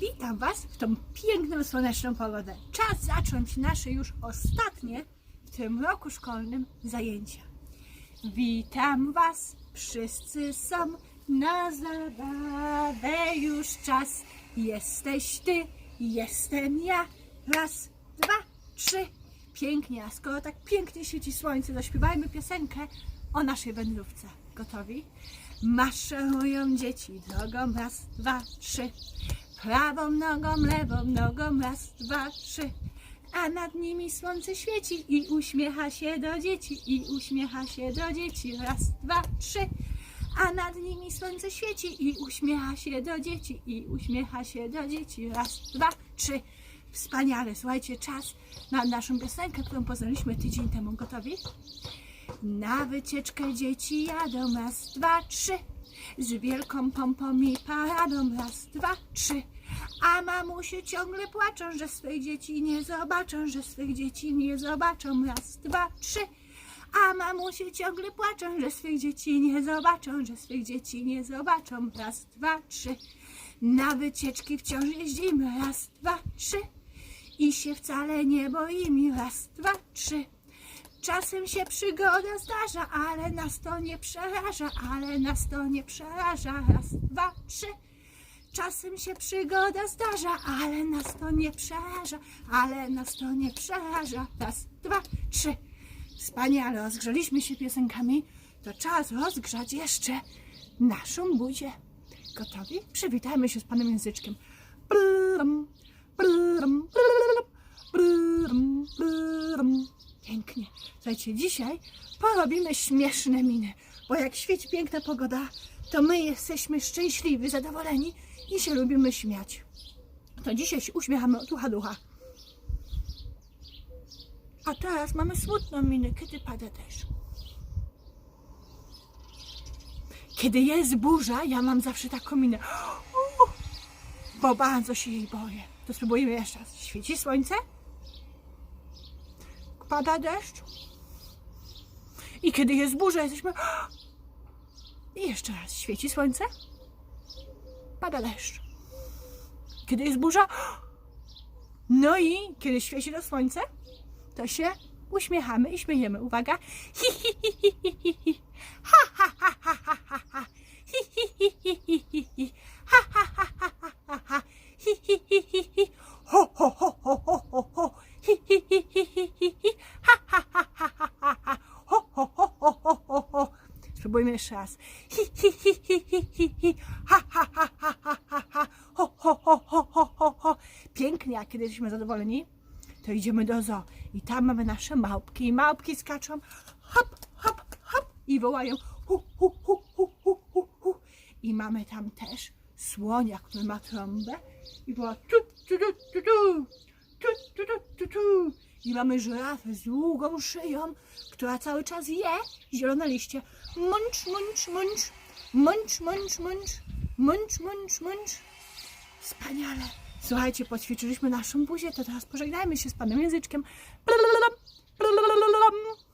Witam Was w tą piękną, słoneczną pogodę. Czas zacząć nasze już ostatnie w tym roku szkolnym zajęcia. Witam Was, wszyscy są na zabawę już czas. Jesteś Ty, jestem ja. Raz, dwa, trzy. Pięknie, a skoro tak pięknie świeci słońce, zaśpiewajmy piosenkę o naszej wędrówce. Gotowi? Maszerują dzieci drogą raz, dwa, trzy. Prawą nogą, lewą nogą, raz, dwa, trzy. A nad nimi słońce świeci i uśmiecha się do dzieci, i uśmiecha się do dzieci. Raz, dwa, trzy. A nad nimi słońce świeci i uśmiecha się do dzieci, i uśmiecha się do dzieci. Raz, dwa, trzy. Wspaniale, słuchajcie, czas na naszą piosenkę, którą poznaliśmy tydzień temu. Gotowi? Na wycieczkę dzieci jadą raz, dwa, trzy. Z wielką pompą i paradą raz, dwa, trzy. A mamusie ciągle płaczą, że swych dzieci nie zobaczą, że swych dzieci nie zobaczą. Raz, dwa, trzy. A mamusie ciągle płaczą, że swych dzieci nie zobaczą, że swych dzieci nie zobaczą. Raz, dwa, trzy. Na wycieczki wciąż jeździmy. Raz, dwa, trzy. I się wcale nie boimy. Raz, dwa, trzy. Czasem się przygoda zdarza, ale nas to nie przeraża, ale nas to nie przeraża. Raz, dwa, trzy. Czasem się przygoda zdarza, ale nas to nie przeraża, ale nas to nie przeraża. Raz, dwa, trzy. Wspaniale, rozgrzeliśmy się piosenkami. To czas rozgrzać jeszcze naszą buzię. Gotowi? Przywitajmy się z Panem Języczkiem. Pięknie. Słuchajcie, dzisiaj porobimy śmieszne miny, bo jak świeci piękna pogoda, to my jesteśmy szczęśliwi, zadowoleni i się lubimy śmiać. To dzisiaj się uśmiechamy od ucha do ucha. A teraz mamy smutną minę, kiedy pada deszcz. Kiedy jest burza, ja mam zawsze taką minę, bo bardzo się jej boję. To spróbujemy jeszcze raz. Świeci słońce, pada deszcz. I kiedy jest burza, jesteśmy. I jeszcze raz świeci słońce, pada deszcz. Kiedy jest burza, no i kiedy świeci to słońce, to się uśmiechamy i śmiejemy. Uwaga. Hi, hi, hi, hi, hi, hi. Ha, ha, ha, ha, ha, ha, ha. Hi, hi, hi, hi, hi, hi, ha, ha, ha, ha, ha, ha. Hi, hi, hi, hi, hi. Ho, ho, ho, ho, ho, ho, ho. Hi, hi, hi, hi, hi, hi, hi. Ha, ha, ha, ha, ha, ha, ha. Ho, ho, ho, ho, ho, ho, ho. Spróbujmy jeszcze raz. Hi, hi, hi, hi, hi, hi, hi. Ha, ha, ha, ha, ha, ha. Ho, ho, ho, ho, ho, ho, ho. Pięknie, a kiedy jesteśmy zadowoleni, to idziemy do zoo. I tam mamy nasze małpki. I małpki skaczą hop, hop, hop i wołają hu, hu, hu, hu, hu, hu, hu. I mamy tam też słonia, który ma trąbę i woła tu, tu, tu, tu, tu, tu, tu, tu, tu, tu. I mamy żyrafę z długą szyją, która cały czas je zielone liście. Mącz, mącz, mącz, mącz, mącz, mącz, mącz, mącz, mącz. Wspaniale. Słuchajcie, poćwiczyliśmy naszą buzię, to teraz pożegnajmy się z Panem Języczkiem. Blablabla, blablabla.